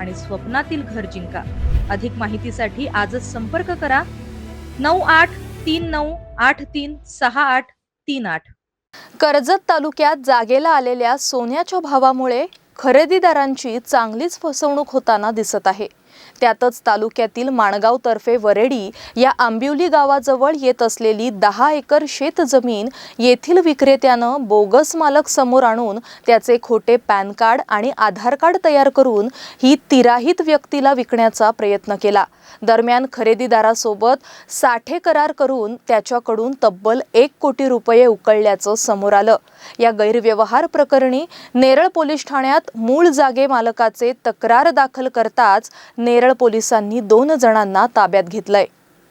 आणि स्वप्नातील घर जिंका. अधिक माहितीसाठी आजच संपर्क करा. नऊ आठ तीन नऊ आठ तीन सहा आठ तीन आठ. कर्जत तालुक्यात जागेला आलेल्या सोन्याच्या भावामुळे खरेदीदारांची चांगलीच फसवणूक होताना दिसत आहे. त्यातच तालुक्यातील माणगाव तर्फे वरेडी या आंबिवली गावाजवळ येत असलेली दहा एकर शेत जमीन येथील विक्रेत्यानं बोगस मालक समोर आणून त्याचे खोटे पॅन कार्ड आणि आधार कार्ड तयार करून ही तिराहित व्यक्तीला विकण्याचा प्रयत्न केला. दरम्यान खरेदीदारासोबत साठे करार करून त्याच्याकडून तब्बल एक कोटी रुपये उकळल्याचं समोर आलं. या गैरव्यवहार प्रकरणी नेरळ पोलीस ठाण्यात मूळ जागे मालकाचे तक्रार दाखल करताच नेरळ पोलिसांनी दोन जणांना ताब्यात घेतलंय.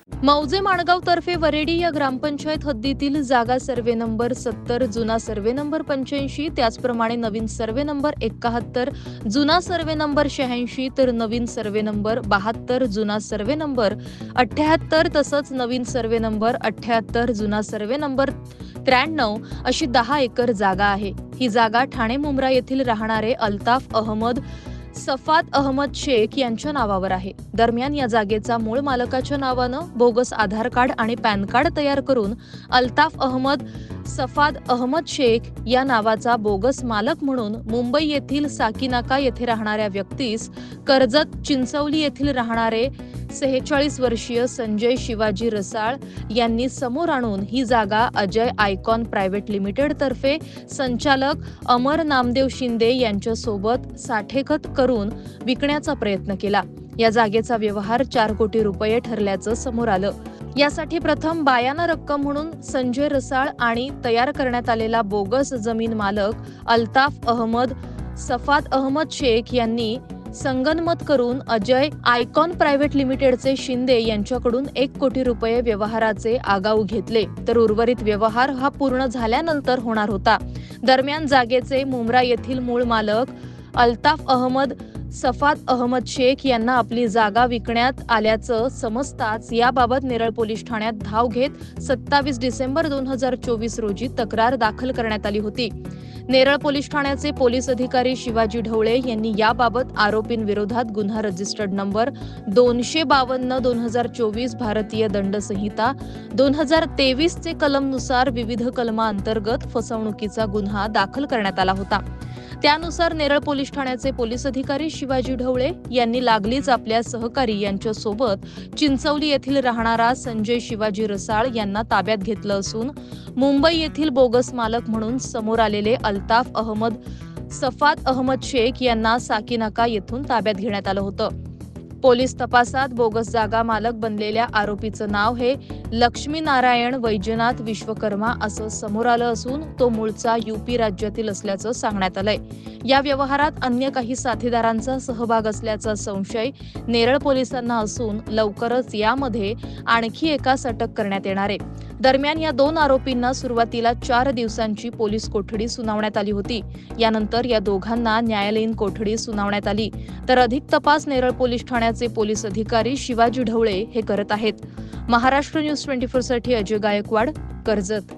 मौजे माणगाव तर्फे वरेडी या ग्रामपंचायत हद्दीतील जागा सर्वे नंबर सत्तर जुना सर्वे नंबर पंच्याऐंशी त्याचप्रमाणे नवीन सर्वे नंबर एकाहत्तर जुना सर्वे नंबर शहाऐंशी तर नवीन सर्वे नंबर बहात्तर जुना सर्वे नंबर अठ्ठ्याहत्तर तसंच नवीन सर्वे नंबर अठ्ठ्याहत्तर जुना सर्वे नंबर त्र्याण्णव अशी दहा एकर जागा आहे. ही जागा ठाणे मुंब्रा येथील राहणारे अल्ताफ अहमद सफात अहमद शेख यांच्या नावावर आहे. दरम्यान या जागेचा मूळ मालकाच्या नावानं बोगस आधार कार्ड आणि पॅन कार्ड तयार करून अल्ताफ अहमद सफाद अहमद शेख या नावाचा बोगस मालक म्हणून मुंबई येथील साकीनाका येथे राहणाऱ्या व्यक्तीस कर्जत चिंचवली येथील राहणारे सेहेचाळीस वर्षीय संजय शिवाजी रसाळ यांनी समोर आणून ही जागा अजय आयकॉन प्रायव्हेट लिमिटेड तर्फे संचालक अमर नामदेव शिंदे यांच्यासोबत साठेखत करून विकण्याचा प्रयत्न केला. या जागेचा व्यवहार चार कोटी रुपये ठरल्याचं समोर आलं. यासाठी प्रथम बायाना रक्कम म्हणून संजय रसाळ आणि तयार करण्यात आलेला बोगस जमीन मालक अल्ताफ अहमद सफात अहमद शेख यांनी संगनमत करून अजय आयकॉन प्रायव्हेट लिमिटेडचे शिंदे यांच्याकडून एक कोटी रुपये व्यवहाराचे आगाऊ घेतले. तर उर्वरित व्यवहार हा पूर्ण झाल्यानंतर होणार होता. दरम्यान जागेचे मुंब्रा येथील मूळ मालक अल्ताफ अहमद सफात अहमद शेख यांना आपली जागा विकण्यात आल्याचं समजताच याबाबत नेरळ पोलीस ठाण्यात धाव घेत सत्तावीस डिसेंबर दोन हजार चोवीस रोजी तक्रार दाखल करण्यात आली होती. नेरळ पोलीस ठाण्याचे पोलीस अधिकारी शिवाजी ढवळे यांनी याबाबत आरोपींविरोधात गुन्हा रजिस्टर्ड नंबर दोनशे बावन्न दोन हजार चोवीस भारतीय दंड संहिता दोन हजार तेवीसचे कलमनुसार विविध कलमांतर्गत फसवणुकीचा गुन्हा दाखल करण्यात आला होता. त्यानुसार नेरळ पोलीस ठाण्याचे पोलीस अधिकारी शिवाजी ढवळे यांनी लागलीच आपल्या सहकारी यांच्यासोबत चिंचवली येथील राहणारा संजय शिवाजी रसाळ यांना ताब्यात घेतलं असून मुंबई येथील बोगस मालक म्हणून समोर आलेले अल्ताफ अहमद सफात अहमद शेख यांना साकीनाका येथून ताब्यात घेण्यात आलं होतं. पोलीस तपासात बोगस जागा मालक बनलेल्या आरोपीचं नाव हे लक्ष्मी नारायण वैजनाथ विश्वकर्मा असं समोर आलं असून तो मूळचा युपी राज्यातील असल्याचं सांगण्यात आलंय. या व्यवहारात अन्य काही साथीदारांचा सहभाग असल्याचा संशय नेरळ पोलिसांना असून लवकरच यामध्ये आणखी एकास अटक करण्यात येणार आहे. दरम्यान या दोन आरोपींना सुरुवातीला चार दिवसांची पोलीस कोठडी सुनावण्यात आली होती. यानंतर या दोघांना न्यायालयीन कोठडी सुनावण्यात आली. तर अधिक तपास नेरळ पोलीस ठाण्याचे पोलीस अधिकारी शिवाजी ढवळे हे करत आहेत. महाराष्ट्र न्यूज ट्वेंटी फोरसाठी अजय गायकवाड कर्जत.